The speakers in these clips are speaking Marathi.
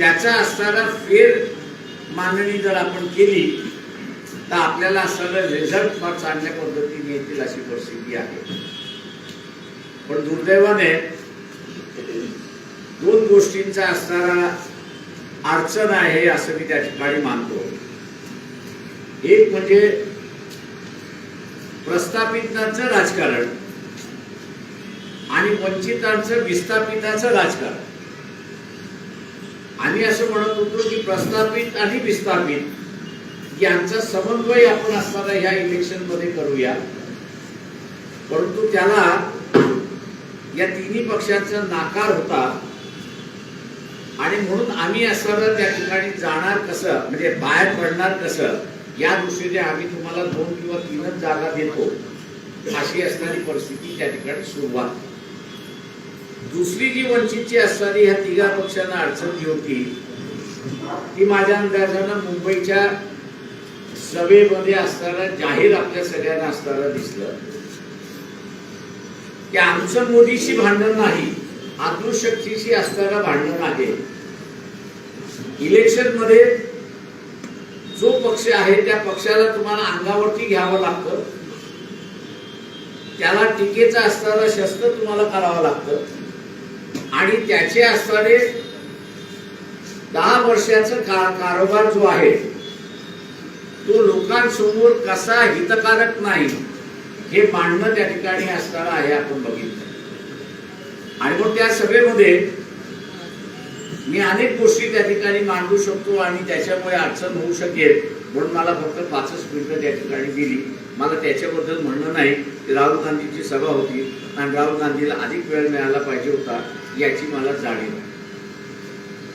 त्याचा असणारा फेर मांडणी जर आपण केली तर आपल्याला असणारा रिझल्ट फार चांगल्या पद्धतीने येतील अशी परिस्थिती आहे. पण दुर्दैवाने दोन गोष्टींचा असणारा अडचण आहे असं मी त्या ठिकाणी मानतो. एक म्हणजे प्रस्थापितांचं राजकारण आणि वंचितांचं विस्थापिताचं राजकारण. आम्ही असं म्हणत होतो की प्रस्थापित आणि विस्थापित यांचा समन्वय आपण असताना ह्या इलेक्शनमध्ये करूया. परंतु त्याला या तिन्ही पक्षांचा नाकार होता. आणि म्हणून आम्ही असताना त्या ठिकाणी जाणार कसं म्हणजे बाहेर पडणार कसं या दृष्टीने आम्ही तुम्हाला दोन किंवा तीनच जागा देतो. अशी असणारी परिस्थिती त्या ठिकाणी सुरुवात. दुसरी जी वंचितची असणारी ह्या तिघा पक्षांना अडचण जी होती ती माझ्या अंदाजानं मुंबईच्या सभेमध्ये असताना जाहीर आपल्या सगळ्यांना असताना दिसलं. की आमचं मोदीशी भांडण नाही आदृशक्तीशी असताना भांडण आहे. इलेक्शनमध्ये जो पक्ष आहे त्या पक्षाला तुम्हाला अंगावरती घ्यावं लागतं. त्याला टीकेचा असताना शस्त्र तुम्हाला करावं लागतं. आणि त्याचे असणारे दहा वर्षाचा का कारभार जो आहे तो लोकांसमोर कसा हितकारक नाही हे मांडणं त्या ठिकाणी असणारं आहे आपण बघितलं. आणि मग त्या सभेमध्ये मी अनेक गोष्टी त्या ठिकाणी मांडू शकतो आणि त्याच्यामुळे अडचण होऊ शकेल म्हणून मला फक्त पाचच मिनिटं त्या ठिकाणी दिली. मला त्याच्याबद्दल म्हणणं नाही की राहुल गांधीची सभा होती आणि राहुल गांधीला अधिक वेळ मिळाला पाहिजे होता. याची मला जाणीव आहे.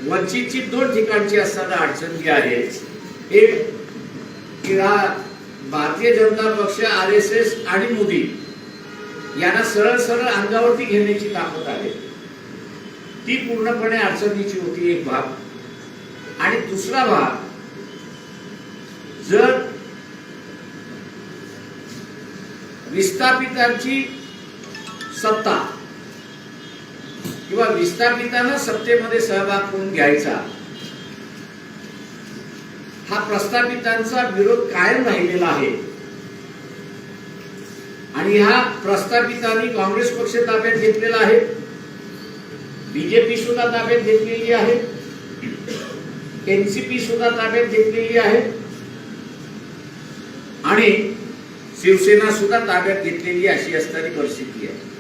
वंचितची दोन ठिकाणची असताना अडचण जी आहे एक की भारतीय जनता पक्ष आर एस एस आणि मोदी यांना सरळ सरळ अंगावरती घेण्याची ताकद आहे. ती पूर्णपणे अडचणीची होती एक भाग. आणि दुसरा भाग जर विस्थापितांची सत्ता किंवा विस्थापितांना सत्तेमध्ये सहभाग करून घ्यायचा. हा प्रस्थापितांचा विरोध कायम राहिलेला आहे. आणि हा प्रस्थापितांनी काँग्रेस पक्ष ताब्यात घेतलेला आहे. बीजेपी सुद्धा ताब्यात घेतलेली आहे. एनसीपी सुद्धा ताब्यात घेतलेली आहे. आणि शिवसेना सुद्धा ताब्यात घेतलेली अशी असणारी परिस्थिती आहे.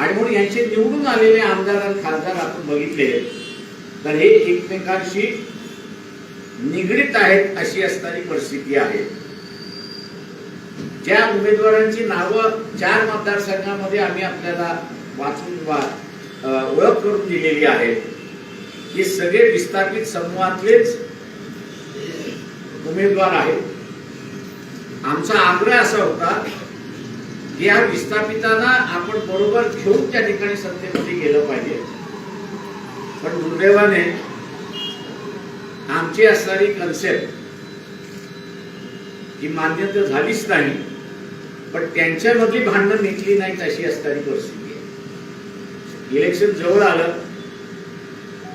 आणि म्हणून यांचे निवडून आलेले आमदार आणि खासदार आपण बघितले. तर हे एकमेकांशी निगडीत आहेत अशी असणारी परिस्थिती आहे. ज्या उमेदवारांची नावं चार मतदारसंघामध्ये आम्ही आपल्याला वाचून वा- ओळख करून दिलेली आहे हे सगळे विस्थापित समूहातलेच उमेदवार आहेत. आमचा आग्रह असा होता या विस्थापितांना आपण बरोबर घेऊन त्या ठिकाणी सत्तेमध्ये गेलं पाहिजे. पण दुर्दैवाने आमची असणारी कन्सेप्ट ही मान्य तर झालीच नाही पण त्यांच्यामधली भांडणं निघली नाहीत अशी असणारी परिस्थिती आहे. इलेक्शन जवळ आलं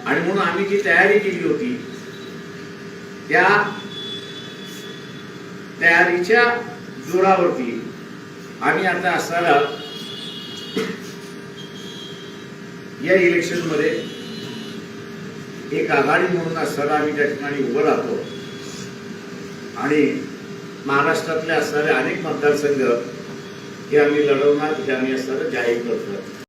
आणि म्हणून आम्ही जी तयारी केली होती त्या तयारीच्या जोरावरती आम्ही आता असणारा या इलेक्शनमध्ये एक आघाडी म्हणून असताना आम्ही त्या ठिकाणी उभं राहतो. आणि महाराष्ट्रातले असणारे अनेक मतदारसंघ हे आम्ही लढवणार हे आम्ही असताना जाहीर करतो